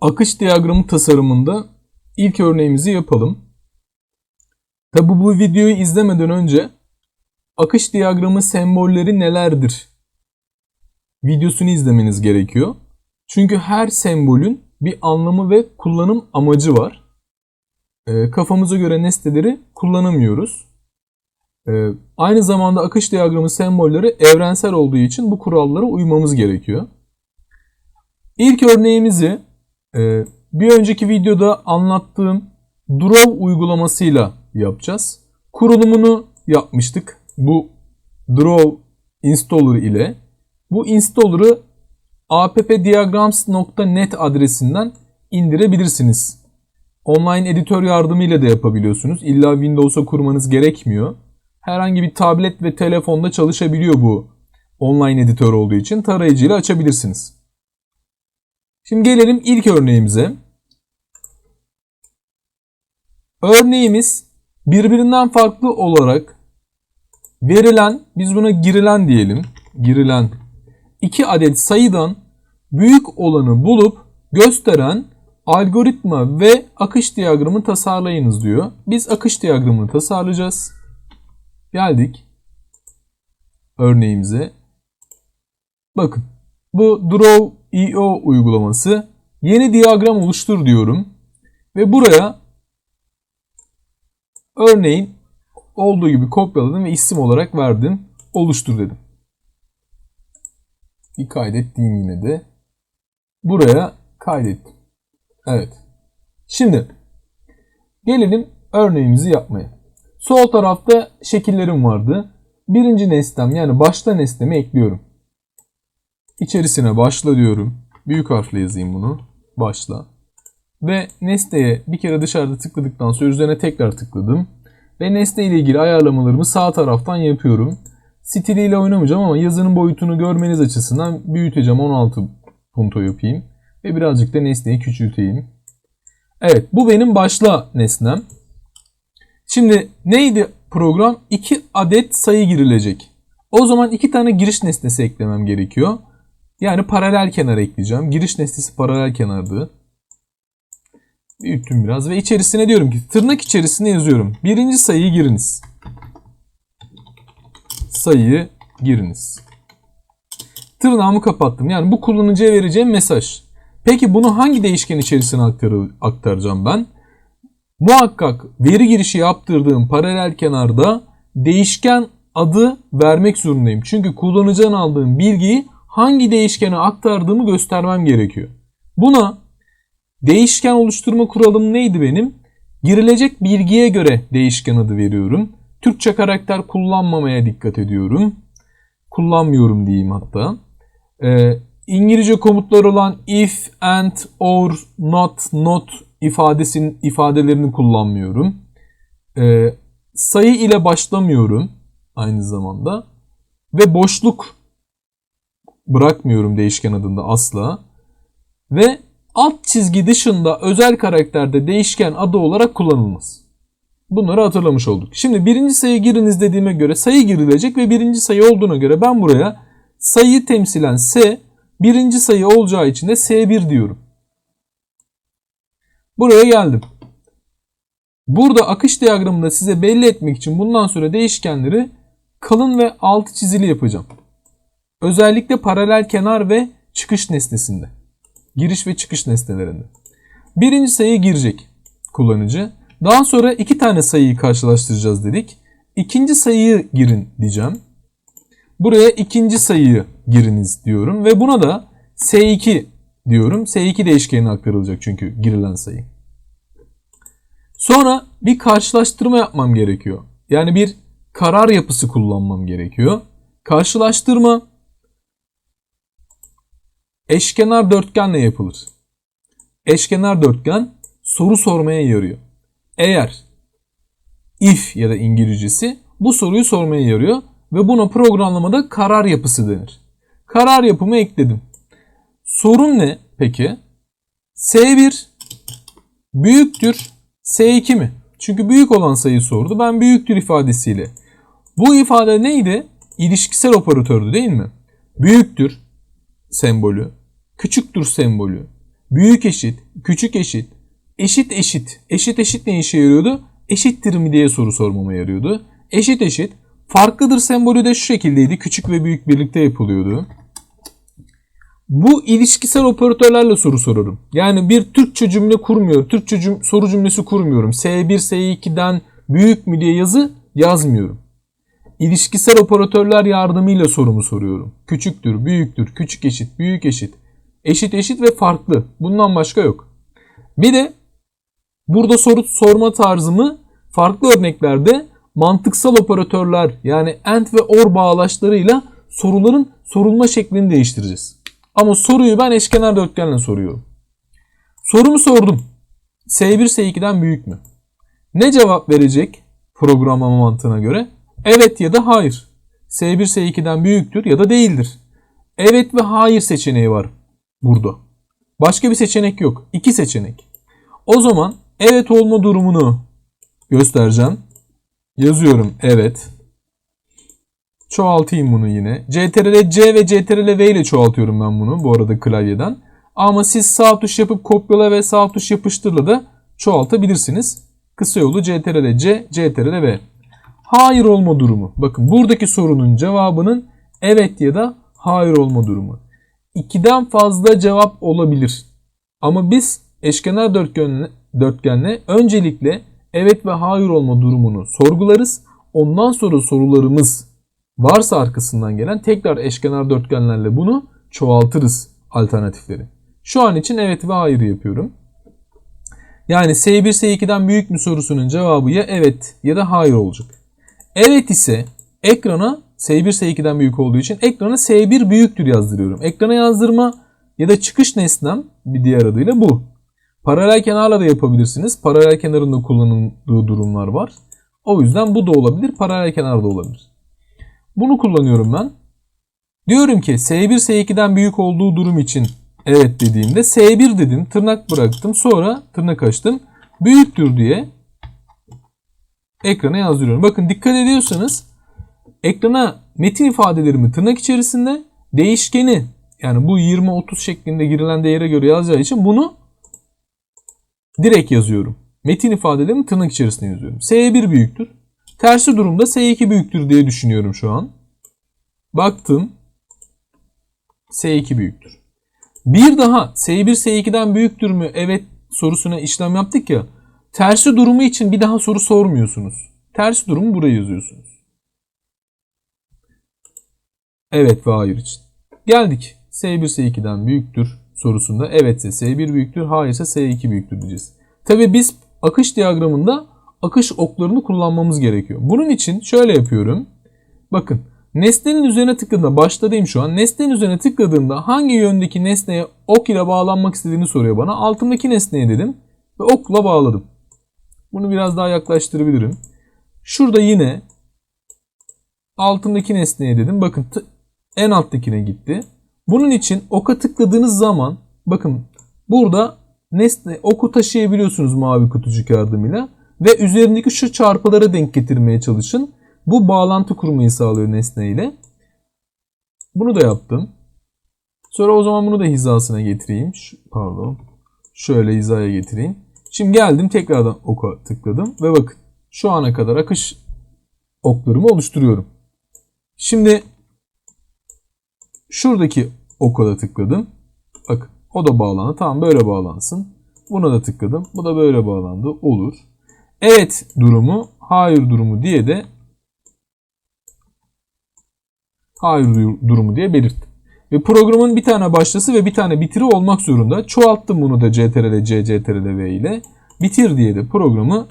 akış diyagramı tasarımında ilk örneğimizi yapalım. Tabi bu videoyu izlemeden önce akış diyagramı sembolleri nelerdir videosunu izlemeniz gerekiyor. Çünkü her sembolün bir anlamı ve kullanım amacı var. E, kafamıza göre nesneleri kullanamıyoruz. E, aynı zamanda akış diyagramı sembolleri evrensel olduğu için bu kurallara uymamız gerekiyor. İlk örneğimizi bir önceki videoda anlattığım Draw uygulamasıyla yapacağız. Kurulumunu yapmıştık bu Draw installer ile. Bu installer'ı appdiagrams.net adresinden indirebilirsiniz. Online editör yardımıyla da yapabiliyorsunuz. İlla Windows'a kurmanız gerekmiyor. Herhangi bir tablet ve telefonda çalışabiliyor bu online editör olduğu için tarayıcıyla açabilirsiniz. Şimdi gelelim ilk örneğimize. Örneğimiz birbirinden farklı olarak verilen, biz buna girilen diyelim. Girilen iki adet sayıdan büyük olanı bulup gösteren algoritma ve akış diyagramı tasarlayınız diyor. Biz akış diyagramını tasarlayacağız. Geldik örneğimize. Bakın bu Draw.io uygulaması yeni diyagram oluştur diyorum. Ve buraya örneğin olduğu gibi kopyaladım ve isim olarak verdim. Oluştur dedim. Bir kaydet diyeyim yine de. Buraya kaydettim. Evet. Şimdi gelelim örneğimizi yapmaya. Sol tarafta şekillerim vardı. Birinci nesnem yani başta nesnemi ekliyorum. İçerisine başla diyorum. Büyük harfle yazayım bunu. Başla. Ve nesneye bir kere dışarıda tıkladıktan sonra üzerine tekrar tıkladım. Ve nesne ile ilgili ayarlamalarımı sağ taraftan yapıyorum. Stiliyle oynamayacağım ama yazının boyutunu görmeniz açısından büyüteceğim. 16 punto yapayım. Ve birazcık da nesneyi küçülteyim. Evet bu benim başla nesnem. Şimdi neydi program? 2 adet sayı girilecek. O zaman iki tane giriş nesnesi eklemem gerekiyor. Yani paralel kenar ekleyeceğim. Giriş nesnesi paralel kenardı. Büyüttüm biraz ve içerisine diyorum ki tırnak içerisine yazıyorum. Birinci sayıyı giriniz. Sayıyı giriniz. Tırnağımı kapattım. Yani bu kullanıcıya vereceğim mesaj. Peki bunu hangi değişken içerisine aktaracağım ben? Muhakkak veri girişi yaptırdığım paralel kenarda değişken adı vermek zorundayım. Çünkü kullanıcıdan aldığım bilgiyi hangi değişkene aktardığımı göstermem gerekiyor. Buna değişken oluşturma kuralım neydi benim? Girilecek bilgiye göre değişken adı veriyorum. Türkçe karakter kullanmamaya dikkat ediyorum. Kullanmıyorum diyeyim hatta. Ee, İngilizce komutlar olan if, and, or, not, not ifadesinin ifadelerini kullanmıyorum. Ee, sayı ile başlamıyorum aynı zamanda ve boşluk bırakmıyorum değişken adında asla. Ve alt çizgi dışında özel karakterde değişken adı olarak kullanılmaz. Bunları hatırlamış olduk. Şimdi birinci sayı giriniz dediğime göre sayı girilecek ve birinci sayı olduğuna göre ben buraya sayıyı temsilen S, birinci sayı olacağı için de S1 diyorum. Buraya geldim. Burada akış diyagramında size belli etmek için bundan sonra değişkenleri kalın ve altı çizili yapacağım. Özellikle paralel kenar ve çıkış nesnesinde. Giriş ve çıkış nesnelerinde. Birinci sayı girecek kullanıcı. Daha sonra iki tane sayıyı karşılaştıracağız dedik. İkinci sayıyı girin diyeceğim. Buraya ikinci sayıyı giriniz diyorum ve buna da S2 diyorum. S2 değişkenine aktarılacak çünkü girilen sayı. Sonra bir karşılaştırma yapmam gerekiyor. Yani bir karar yapısı kullanmam gerekiyor. Karşılaştırma eşkenar dörtgenle yapılır. Eşkenar dörtgen soru sormaya yarıyor. Eğer if ya da İngilizcesi bu soruyu sormaya yarıyor ve buna programlamada karar yapısı denir. Karar yapımı ekledim. Sorun ne peki? S1 büyüktür S2 mi? Çünkü büyük olan sayı sordu. Ben büyüktür ifadesiyle. Bu ifade neydi? İlişkisel operatördü değil mi? Büyüktür sembolü, küçüktür sembolü büyük eşit, küçük eşit, eşit eşit. Eşit eşit ne işe yarıyordu? Eşittir mi diye soru sormama yarıyordu. Eşit eşit. Farklıdır sembolü de şu şekildeydi. Küçük ve büyük birlikte yapılıyordu. Bu ilişkisel operatörlerle soru sorarım. Yani bir Türkçe cümle kurmuyor. Türkçe cüm- soru cümlesi kurmuyorum. S1, S2'den büyük mü diye yazı yazmıyorum. İlişkisel operatörler yardımıyla sorumu soruyorum. Küçüktür, büyüktür, küçük eşit, büyük eşit, eşit eşit ve farklı. Bundan başka yok. Bir de burada soru sorma tarzımı farklı örneklerde mantıksal operatörler yani and ve or bağlaçlarıyla soruların sorulma şeklini değiştireceğiz. Ama soruyu ben eşkenar dörtgenle soruyorum. Sorumu sordum. S1 S2'den büyük mü? Ne cevap verecek programlama mantığına göre? Evet ya da hayır. S1 S2'den büyüktür ya da değildir. Evet ve hayır seçeneği var burada. Başka bir seçenek yok. İki seçenek. O zaman evet olma durumunu göstereceğim. Yazıyorum evet. Çoğaltayım bunu yine. CTRL C ve CTRL V ile çoğaltıyorum ben bunu bu arada klavyeden. Ama siz sağ tuş yapıp kopyala ve sağ tuş yapıştırla da çoğaltabilirsiniz. Kısa yolu CTRL C, CTRL V. Hayır olma durumu. Bakın buradaki sorunun cevabının evet ya da hayır olma durumu. İkiden fazla cevap olabilir. Ama biz eşkenar dörtgenle, dörtgenle öncelikle evet ve hayır olma durumunu sorgularız. Ondan sonra sorularımız varsa arkasından gelen tekrar eşkenar dörtgenlerle bunu çoğaltırız alternatifleri. Şu an için evet ve hayır yapıyorum. Yani S1 S2'den büyük mü sorusunun cevabı ya evet ya da hayır olacak. Evet ise ekrana S1 S2'den büyük olduğu için ekrana S1 büyüktür yazdırıyorum. Ekrana yazdırma ya da çıkış nesnem bir diğer adıyla bu. Paralel kenarla da yapabilirsiniz. Paralel kenarında kullanıldığı durumlar var. O yüzden bu da olabilir. Paralel kenar da olabilir. Bunu kullanıyorum ben. Diyorum ki S1 S2'den büyük olduğu durum için evet dediğimde S1 dedim. Tırnak bıraktım. Sonra tırnak açtım. Büyüktür diye ekrana yazdırıyorum. Bakın dikkat ediyorsanız ekrana metin ifadelerimi tırnak içerisinde değişkeni yani bu 20-30 şeklinde girilen değere göre yazacağı için bunu direkt yazıyorum. Metin ifadelerimi tırnak içerisinde yazıyorum. S1 büyüktür. Tersi durumda S2 büyüktür diye düşünüyorum şu an. Baktım. S2 büyüktür. Bir daha S1 S2'den büyüktür mü? Evet sorusuna işlem yaptık ya. Tersi durumu için bir daha soru sormuyorsunuz. Tersi durumu buraya yazıyorsunuz. Evet ve hayır için. Geldik. S1 S2'den büyüktür sorusunda evet ise S1 büyüktür, hayır ise S2 büyüktür diyeceğiz. Tabi biz akış diyagramında akış oklarını kullanmamız gerekiyor. Bunun için şöyle yapıyorum. Bakın nesnenin üzerine tıkladığımda başladayım şu an. Nesnenin üzerine tıkladığımda hangi yöndeki nesneye ok ile bağlanmak istediğini soruyor bana. Altındaki nesneye dedim ve okla bağladım. Bunu biraz daha yaklaştırabilirim. Şurada yine altındaki nesneye dedim. Bakın en alttakine gitti. Bunun için oka tıkladığınız zaman bakın burada nesne oku taşıyabiliyorsunuz mavi kutucuk yardımıyla ve üzerindeki şu çarpılara denk getirmeye çalışın. Bu bağlantı kurmayı sağlıyor nesne ile. Bunu da yaptım. Sonra o zaman bunu da hizasına getireyim. Şu, pardon. Şöyle hizaya getireyim. Şimdi geldim tekrardan oka tıkladım ve bakın şu ana kadar akış oklarımı oluşturuyorum. Şimdi şuradaki oka da tıkladım. Bak o da bağlandı. Tamam böyle bağlansın. Buna da tıkladım. Bu da böyle bağlandı. Olur. Evet durumu, hayır durumu diye de hayır durumu diye belirttim. Ve programın bir tane başlısı ve bir tane bitiri olmak zorunda. Çoğalttım bunu da CTRL C, CTRL V ile. Bitir diye de programı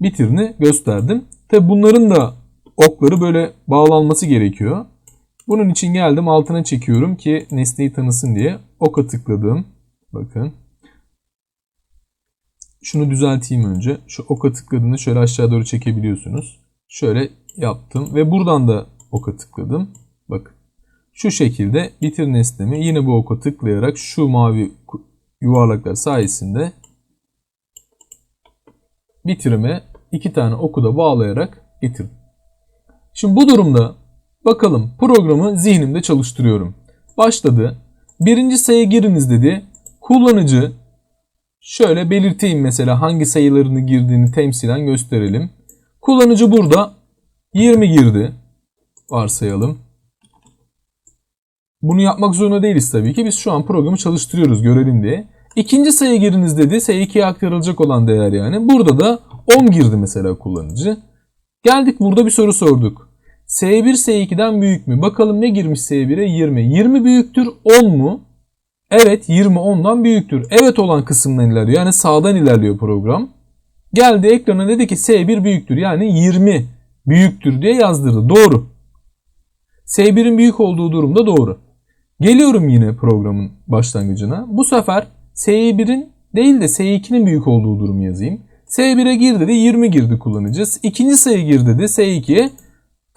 bitirini gösterdim. Tabi bunların da okları böyle bağlanması gerekiyor. Bunun için geldim altına çekiyorum ki nesneyi tanısın diye. Oka tıkladım. Bakın. Şunu düzelteyim önce. Şu oka tıkladığında şöyle aşağı doğru çekebiliyorsunuz. Şöyle yaptım ve buradan da oka tıkladım. Bakın. Şu şekilde bitir nesnemi yine bu oka tıklayarak şu mavi yuvarlaklar sayesinde bitirime iki tane oku da bağlayarak getirdim. Şimdi bu durumda bakalım programı zihnimde çalıştırıyorum. Başladı. Birinci sayı giriniz dedi. kullanıcı şöyle belirteyim mesela hangi sayılarını girdiğini temsilen gösterelim. Kullanıcı burada 20 girdi. Varsayalım. Bunu yapmak zorunda değiliz tabii ki. Biz şu an programı çalıştırıyoruz görelim diye. İkinci sayı giriniz dedi. S2'ye aktarılacak olan değer yani. Burada da 10 girdi mesela kullanıcı. Geldik burada bir soru sorduk. S1 S2'den büyük mü? Bakalım ne girmiş S1'e? 20. 20 büyüktür 10 mu? Evet 20 10'dan büyüktür. Evet olan kısımdan ilerliyor. Yani sağdan ilerliyor program. Geldi ekrana dedi ki S1 büyüktür. Yani 20 büyüktür diye yazdırdı. Doğru. S1'in büyük olduğu durumda doğru. Geliyorum yine programın başlangıcına. Bu sefer S1'in değil de S2'nin büyük olduğu durumu yazayım. S1'e gir dedi 20 girdi kullanıcı. İkinci sayı gir dedi S2'ye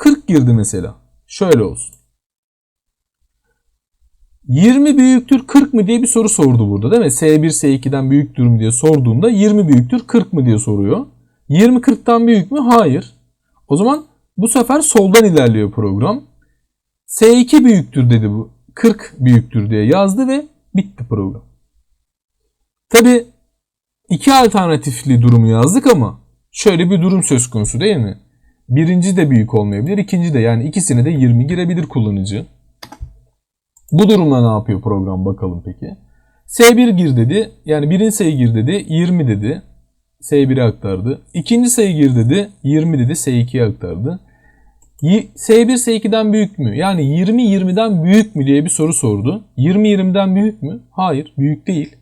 40 girdi mesela. Şöyle olsun. 20 büyüktür 40 mı diye bir soru sordu burada değil mi? S1 S2'den büyüktür mü diye sorduğunda 20 büyüktür 40 mı diye soruyor. 20 40'tan büyük mü? Hayır. O zaman bu sefer soldan ilerliyor program. S2 büyüktür dedi bu. 40 büyüktür diye yazdı ve bitti program. Tabi iki alternatifli durumu yazdık ama şöyle bir durum söz konusu değil mi? Birinci de büyük olmayabilir, ikinci de yani ikisine de 20 girebilir kullanıcı. Bu durumda ne yapıyor program bakalım peki. S1 gir dedi. Yani birinci sayı gir dedi. 20 dedi. S1'e aktardı. İkinci sayı gir dedi. 20 dedi. S2'ye aktardı. S1 S2'den büyük mü? Yani 20 20'den büyük mü diye bir soru sordu. 20 20'den büyük mü? Hayır, büyük değil.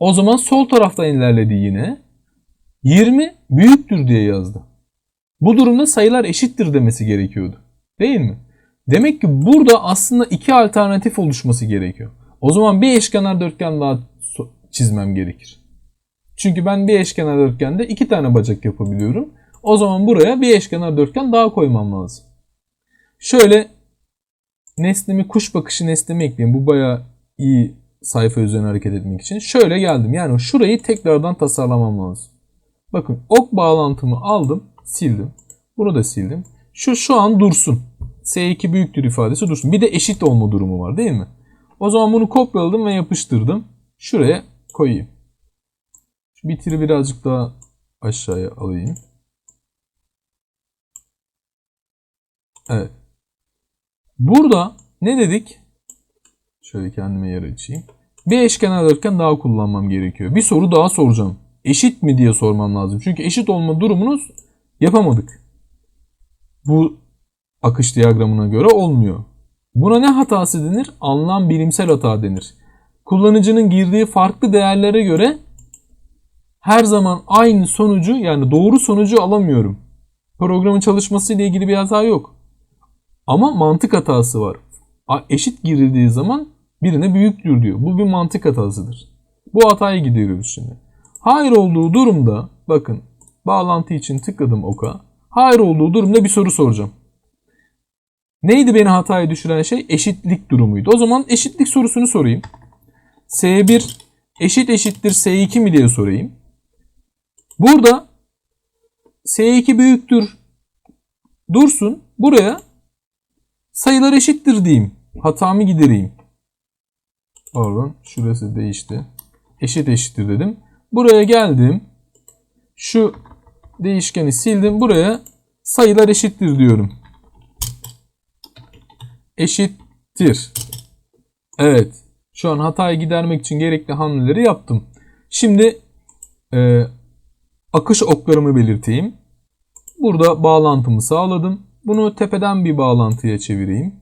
O zaman sol taraftan ilerledi yine. 20 büyüktür diye yazdı. Bu durumda sayılar eşittir demesi gerekiyordu. Değil mi? Demek ki burada aslında iki alternatif oluşması gerekiyor. O zaman bir eşkenar dörtgen daha çizmem gerekir. Çünkü ben bir eşkenar dörtgende iki tane bacak yapabiliyorum. O zaman buraya bir eşkenar dörtgen daha koymam lazım. Şöyle nesnemi kuş bakışı nesnemi ekleyeyim. Bu bayağı iyi sayfa üzerine hareket etmek için. Şöyle geldim. Yani şurayı tekrardan tasarlamam lazım. Bakın ok bağlantımı aldım, sildim. Bunu da sildim. Şu şu an dursun. S2 büyüktür ifadesi dursun. Bir de eşit olma durumu var değil mi? O zaman bunu kopyaladım ve yapıştırdım. Şuraya koyayım. Şu bitiri birazcık daha aşağıya alayım. Evet. Burada ne dedik? Şöyle kendime yer açayım. Bir eşkenar dörtgen daha kullanmam gerekiyor. Bir soru daha soracağım. Eşit mi diye sormam lazım. Çünkü eşit olma durumunuz yapamadık. Bu akış diyagramına göre olmuyor. Buna ne hatası denir? Anlam bilimsel hata denir. Kullanıcının girdiği farklı değerlere göre her zaman aynı sonucu yani doğru sonucu alamıyorum. Programın çalışması ile ilgili bir hata yok. Ama mantık hatası var. Eşit girildiği zaman birine büyüktür diyor. Bu bir mantık hatasıdır. Bu hatayı gideriyoruz şimdi. Hayır olduğu durumda bakın bağlantı için tıkladım oka. Hayır olduğu durumda bir soru soracağım. Neydi beni hataya düşüren şey? Eşitlik durumuydu. O zaman eşitlik sorusunu sorayım. S1 eşit eşittir S2 mi diye sorayım. Burada S2 büyüktür dursun. Buraya sayılar eşittir diyeyim. Hatamı gidereyim. Pardon şurası değişti. Eşit eşittir dedim. Buraya geldim. Şu değişkeni sildim. Buraya sayılar eşittir diyorum. Eşittir. Evet. Şu an hatayı gidermek için gerekli hamleleri yaptım. Şimdi e, akış oklarımı belirteyim. Burada bağlantımı sağladım. Bunu tepeden bir bağlantıya çevireyim.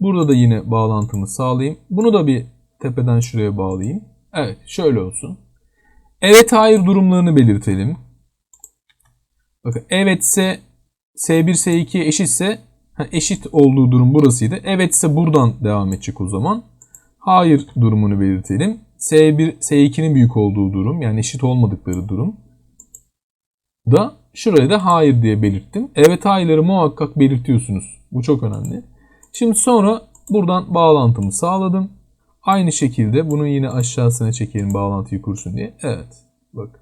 Burada da yine bağlantımı sağlayayım. Bunu da bir tepeden şuraya bağlayayım. Evet şöyle olsun. Evet hayır durumlarını belirtelim. Bakın evetse S1 S2 eşitse eşit olduğu durum burasıydı. Evetse buradan devam edecek o zaman. Hayır durumunu belirtelim. S1 S2'nin büyük olduğu durum yani eşit olmadıkları durum da şuraya da hayır diye belirttim. Evet hayırları muhakkak belirtiyorsunuz. Bu çok önemli. Şimdi sonra buradan bağlantımı sağladım. Aynı şekilde bunu yine aşağısına çekelim bağlantıyı kursun diye. Evet. Bak.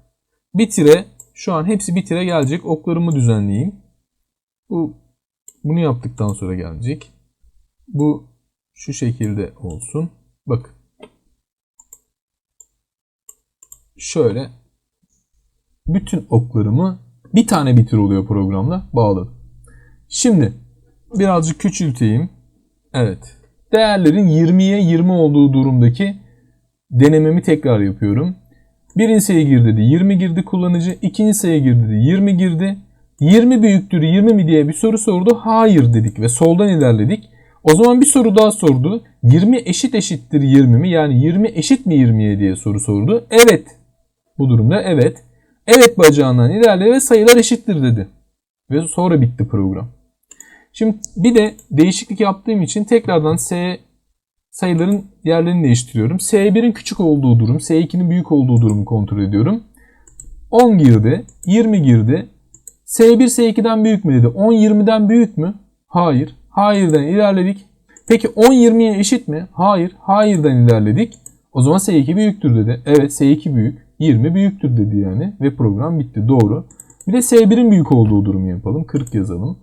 Bitire. Şu an hepsi bitire gelecek. Oklarımı düzenleyeyim. Bu bunu yaptıktan sonra gelecek. Bu şu şekilde olsun. Bak. şöyle bütün oklarımı bir tane bitir oluyor programda bağladım. Şimdi birazcık küçülteyim. Evet. Değerlerin 20'ye 20 olduğu durumdaki denememi tekrar yapıyorum. Birinci sayıya gir dedi 20 girdi kullanıcı. ikinci sayıya gir dedi 20 girdi. 20 büyüktür 20 mi diye bir soru sordu. Hayır dedik ve soldan ilerledik. O zaman bir soru daha sordu. 20 eşit eşittir 20 mi? Yani 20 eşit mi 20'ye diye soru sordu. Evet. Bu durumda evet. Evet bacağından ilerle ve sayılar eşittir dedi. Ve sonra bitti program. Şimdi bir de değişiklik yaptığım için tekrardan S sayıların yerlerini değiştiriyorum. S1'in küçük olduğu durum, S2'nin büyük olduğu durumu kontrol ediyorum. 10 girdi, 20 girdi. S1 S2'den büyük mü dedi. 10 20'den büyük mü? Hayır. Hayır'dan ilerledik. Peki 10 20'ye eşit mi? Hayır. Hayır'dan ilerledik. O zaman S2 büyüktür dedi. Evet S2 büyük. 20 büyüktür dedi yani. Ve program bitti. Doğru. Bir de S1'in büyük olduğu durumu yapalım. 40 yazalım.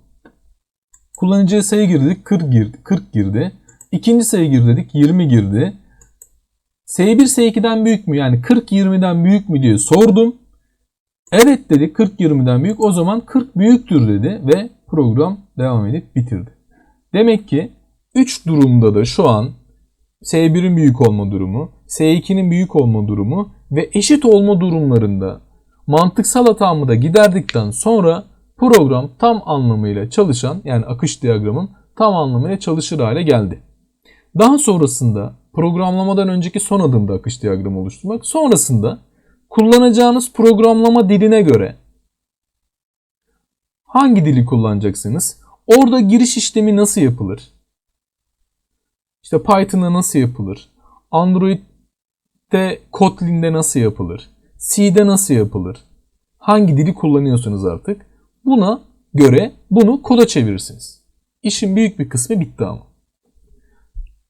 Kullanıcıya sayı girdik. 40 girdi. 40 girdi. İkinci sayı gir dedik. 20 girdi. S1 S2'den büyük mü? Yani 40 20'den büyük mü diye sordum. Evet dedi 40 20'den büyük. O zaman 40 büyüktür dedi ve program devam edip bitirdi. Demek ki 3 durumda da şu an S1'in büyük olma durumu, S2'nin büyük olma durumu ve eşit olma durumlarında mantıksal hatamı da giderdikten sonra program tam anlamıyla çalışan yani akış diyagramın tam anlamıyla çalışır hale geldi. Daha sonrasında programlamadan önceki son adımda akış diyagramı oluşturmak. Sonrasında kullanacağınız programlama diline göre hangi dili kullanacaksınız? Orada giriş işlemi nasıl yapılır? İşte Python'da nasıl yapılır? Android'de Kotlin'de nasıl yapılır? C'de nasıl yapılır? Hangi dili kullanıyorsunuz artık? Buna göre bunu koda çevirirsiniz. İşin büyük bir kısmı bitti ama.